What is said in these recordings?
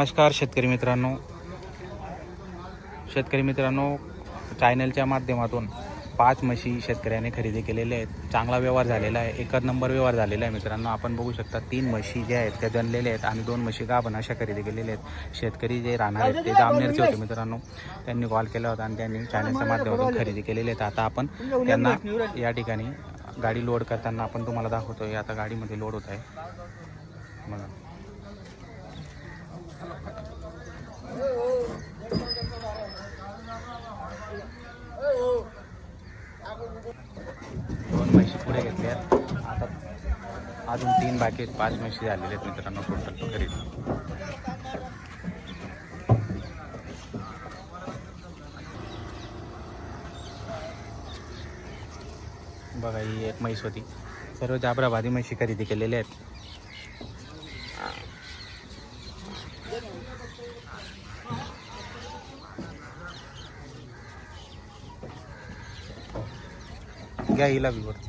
नमस्कार शेतकरी मित्रांनो. शेतकरी मित्रांनो चॅनलच्या माध्यमातून पाच म्हशी शेतकऱ्याने खरेदी केलेल्या आहेत. चांगला व्यवहार झालेला आहे. एकच नंबर व्यवहार झालेला आहे मित्रांनो. आपण बघू शकता तीन म्हशी ज्या आहेत त्या दणलेल्या आहेत आणि दोन म्हशी गाभण अशा खरेदी केलेल्या आहेत. शेतकरी जे राहणार आहेत ते जामनेरचे होते मित्रांनो. त्यांनी कॉल केला होता आणि त्यांनी चॅनलच्या माध्यमातून खरेदी केलेले आहेत. आता आपण त्यांना या ठिकाणी गाडी लोड करताना आपण तुम्हाला दाखवतोय. आता गाडीमध्ये लोड होत आहे. बघा दोन म्हशी पुढे आता अजून तीन बाकी आहेत. पाच म्हशी झालेले आहेत मित्रांनो टोटल खरेदी बघा ही एक म्हैस होती. सर्व जाबराबादी म्हशी खरेदी केलेल्या आहेत. घ्या हिला बी वरती.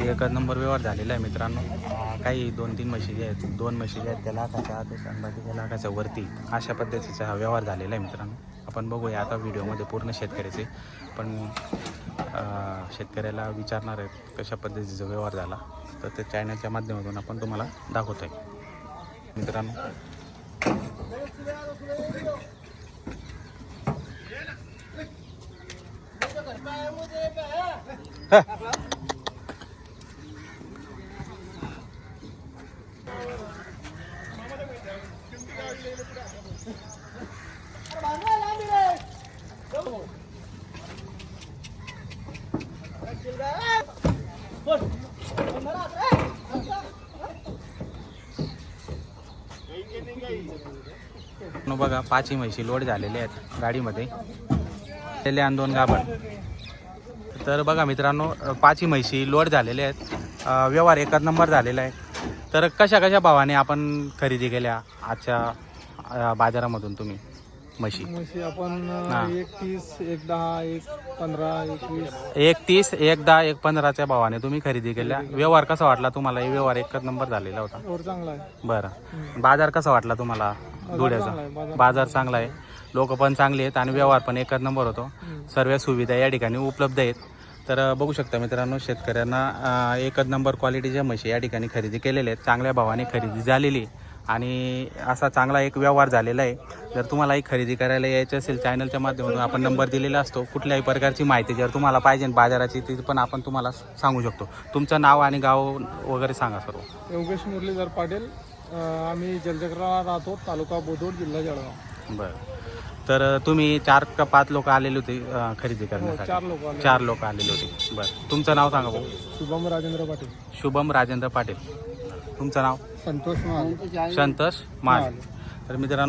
ते एकच नंबर व्यवहार झालेला आहे मित्रांनो. काही दोन तीन म्हशी ज्या आहेत दोन म्हशी आहेत त्या लाखाच्या आत आहेत आणि बाकीच्या लाखाच्या वरती अशा पद्धतीचा हा व्यवहार झालेला आहे मित्रांनो. आपण बघूया आता व्हिडिओमध्ये पूर्ण शेतकऱ्याचे. पण शेतकऱ्याला विचारणार आहेत कशा पद्धतीचा व्यवहार झाला. तर ते चॅनलच्या माध्यमातून आपण तुम्हाला दाखवतो आहे मित्रांनो बघा पाचही म्हशी लोड झालेले आहेत गाडीमध्ये. त्याले आणि दोन गाभण. तर बघा मित्रांनो पाचही म्हशी लोड झालेले आहेत. व्यवहार एकच नंबर झालेला आहे. तर कशा कशा भावाने आपण खरेदी केल्या? आजच्या बाजारामधून तुम्ही? म्हशी. म्हशी आपण हा. एक तीस एक दहा एक पंधरा एकवीस एक तीस एक दहा एक पंधराच्या भावाने तुम्ही खरेदी केल्या. व्यवहार कसा वाटला तुम्हाला? हे व्यवहार एकच नंबर झालेला होता. वर चांगला आहे. बरं. बाजार कसा वाटला तुम्हाला चांगला धुळ्याचा आहे, बाजार. बाजार चांगला आहे. लोक पण चांगले आहेत आणि व्यवहार पण एकच नंबर होतो. सर्व सुविधा या ठिकाणी उपलब्ध आहेत. तर अ, बघू शकता मित्रांनो शेतकऱ्यांना अ, एकच नंबर क्वालिटीच्या म्हशी या ठिकाणी खरेदी केलेल्या आहेत. चांगल्या भावाने खरेदी झालेली आहे. आणि असा चांगला एक व्यवहार झालेला आहे. जर तुम्हाला एक खरेदी करायला यायचं असेल चॅनलच्या माध्यमातून आपण नंबर दिलेला असतो. कुठल्याही प्रकारची माहिती जर तुम्हाला पाहिजे बाजाराची ती पण आपण तुम्हाला सांगू शकतो. तुमचं नाव आणि गाव वगैरे सांगा सर्व. योगेश मुरलीधर पाटील आम्ही जलचक्राला राहतो तालुका बोदोड जिल्हा जळगाव. बरं. तर तुम्ही चार का पाच लोक आलेले होते खरेदी हो, चार करण्यासाठी लोक आले चार लोक आलेले होते. बरं. तुमचं नाव सांगा भाऊ शुभम राजेंद्र पाटील. शुभम राजेंद्र पाटील. तुमचं नाव? संतोष संतोष माल तर मित्रांनो